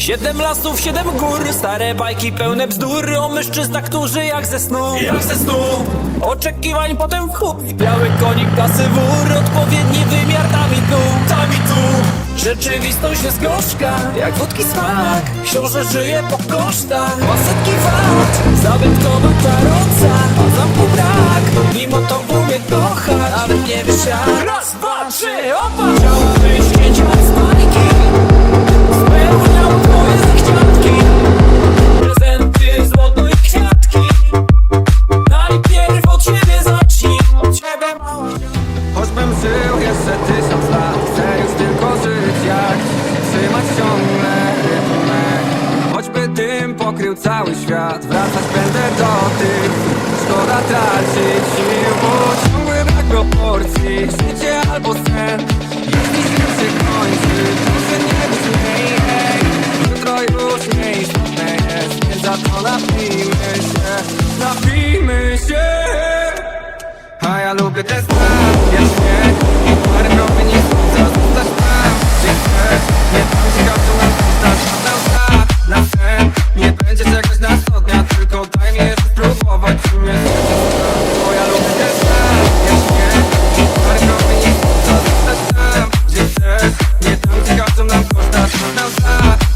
Siedem lasów, siedem gór Stare bajki pełne bzdur. O mężczyznach, którzy jak ze snu. Jak ze snu. Oczekiwań, potem w chuj. Biały konik, klasy wór Odpowiedni wymiar, tam i tu. Tam i tu. Rzeczywistość jest gorzka Jak wódki smak. Książę żyje po kosztach. Ma setki wart Zabytkowa karoca. A zamku brak Mimo to umie kochać. Nawet nie wiesz jak. Raz, dwa, trzy, opa Ciągle rytmę Choćby dym pokrył cały świat Wracać będę do tych Szkoda tracić sił. Bo ciągły brak proporcji Życie albo sen. Jeśli świat się kończy Proszę nie hej. Jutro już nieistotne jest Więc za to napijmy się. Napijmy się. A ja lubię te outside.